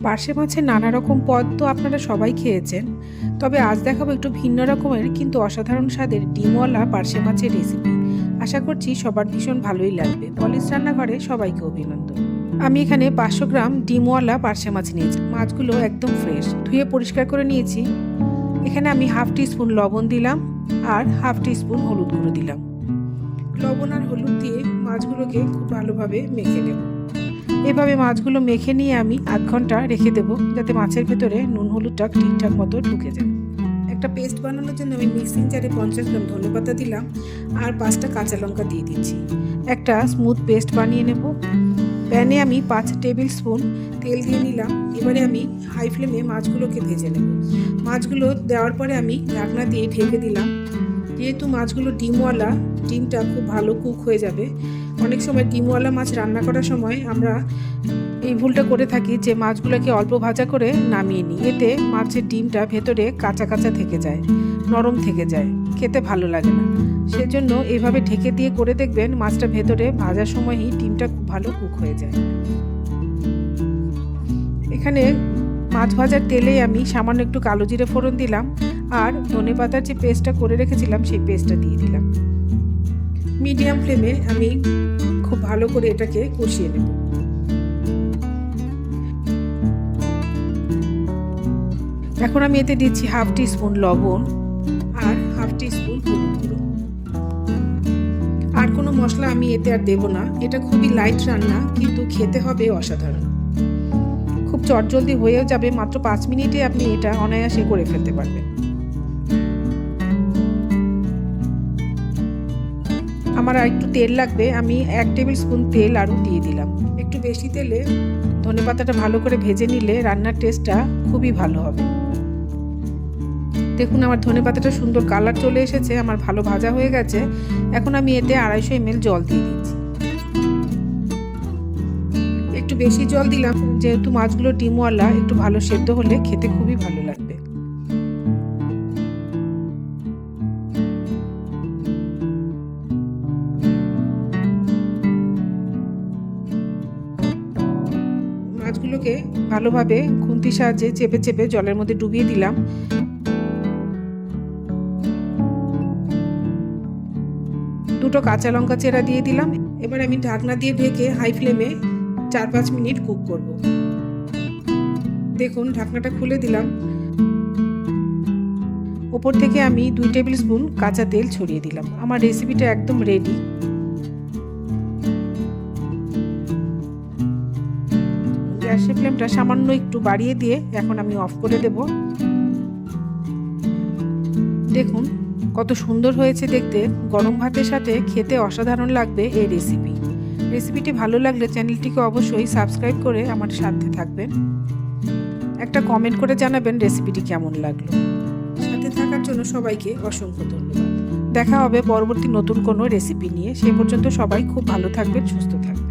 পার্শে মাছের নানা রকম পদ তো আপনারা সবাই খেয়েছেন। তবে আজ দেখাবো একটু ভিন্ন রকমের কিন্তু অসাধারণ স্বাদের ডিমওয়ালা পার্শে মাছের রেসিপি আশা করছি সবার ভীষণ ভালোই লাগবে। পলিশ রান্নাঘরে সবাইকে অভিনন্দন। আমি এখানে পাঁচশো গ্রাম ডিমওয়ালা পার্শে মাছ নিয়েছি। মাছগুলো একদম ফ্রেশ ধুয়ে পরিষ্কার করে নিয়েছি। এখানে আমি হাফ টি স্পুন লবণ দিলাম আর হাফ টি স্পুন হলুদ গুঁড়ো দিলাম। লবণ আর হলুদ দিয়ে মাছগুলোকে খুব ভালোভাবে মেখে নেব। এভাবে মাছগুলো মেখে নিয়ে আমি আধ ঘণ্টা রেখে দেবো, যাতে মাছের ভেতরে নুন হলুদটা ঠিকঠাক মতো ঢুকে যায়। একটা পেস্ট বানানোর জন্য আমি মিক্সিং জারে পঞ্চাশ গ্রাম ধনেপাতা দিলাম আর পাঁচটা কাঁচা লঙ্কা দিয়ে দিচ্ছি। একটা স্মুথ পেস্ট বানিয়ে নেব। প্যানে আমি পাঁচ টেবিল স্পুন তেল দিয়ে নিলাম। এবারে আমি হাই ফ্লেমে মাছগুলোকে ভেজে নেব। মাছগুলো দেওয়ার পরে আমি ঢাকনা দিয়ে ঢেকে দিলাম। যেহেতু মাছগুলো ডিমওয়ালা, ডিমটা খুব ভালো কুক হয়ে যাবে অনেক সময় ডিমওয়ালা মাছ রান্না করার সময় আমরা এই ভুলটা করে থাকি যে মাছগুলোকে অল্প ভাজা করে নামিয়ে নিই। এতে মাছের ডিমটা ভেতরে কাঁচা কাঁচা থেকে যায়, নরম থেকে যায়, খেতে ভালো লাগে না। সেজন্য এভাবে ঢেকে দিয়ে করে দেখবেন মাছটা ভেতরে ভাজার সময়ই ডিমটা খুব ভালো কুক হয়ে যায়। এখানে মাছ ভাজার তেলে আমি সামান্য একটু কালো জিরে ফোড়ন দিলাম আর ধনে পাতার যে পেস্টটা করে রেখেছিলাম সেই পেস্টটা দিয়ে দিলাম। মিডিয়াম ফ্লেমে আমি খুব ভালো করে এটাকে কষিয়ে নেব। এখন আমি এতে দিচ্ছি হাফ টি স্পুন লবণ আর হাফ টি স্পুন আর কোনো মশলা আমি এতে আর দেব না। এটা খুবই লাইট রান্না, কিন্তু খেতে হবে অসাধারণ। খুব চটজলদি হয়েও যাবে, মাত্র পাঁচ মিনিটে আপনি এটা অনায়াসে করে ফেলতে পারবেন। আমার আর একটু তেল লাগবে, আমি এক টেবিল স্পুন তেল আরও দিয়ে দিলাম। একটু বেশি তেলে ধনে পাতাটা ভালো করে ভেজে নিলে রান্নার টেস্টটা খুবই ভালো হবে। দেখুন আমার ধনে পাতাটা সুন্দর কালার চলে এসেছে, আমার ভালো ভাজা হয়ে গেছে। এখন আমি এতে আড়াইশো এমএল জল দিয়ে দিচ্ছি। একটু বেশি জল দিলাম, যেহেতু মাছগুলো ডিমওয়ালা, একটু ভালো সেদ্ধ হলে খেতে খুবই ভালো লাগবে মাছগুলোকে ভালোভাবে খুন্তির সাহায্যে চেপে চেপে জলের মধ্যে ডুবিয়ে দিলাম। দুটো কাঁচা লঙ্কা চেরা দিয়ে দিলাম। এবার আমি ঢাকনা দিয়ে ঢেকে হাই ফ্লেমে চার পাঁচ মিনিট কুক করব। দেখুন, ঢাকনাটা খুলে দিলাম। ওপর থেকে আমি দুই টেবিল স্পুন কাঁচা তেল ছড়িয়ে দিলাম। আমার রেসিপিটা একদম রেডি গ্যাসের ফ্লেমটা সামান্য একটু বাড়িয়ে দিয়ে এখন আমি অফ করে দেব। দেখুন, কত সুন্দর হয়েছে দেখতে। গরম ভাতের সাথে খেতে অসাধারণ লাগবে এই রেসিপি। রেসিপিটি ভালো লাগলে চ্যানেলটিকে অবশ্যই সাবস্ক্রাইব করে আমার সাথে থাকবেন। একটা কমেন্ট করে জানাবেন রেসিপিটি কেমন লাগল। সাথে থাকার জন্য সবাইকে অসংখ্য ধন্যবাদ। দেখা হবে পরবর্তী নতুন কোনো রেসিপি নিয়ে। সে পর্যন্ত সবাই খুব ভালো থাকবেন, সুস্থ থাকবেন।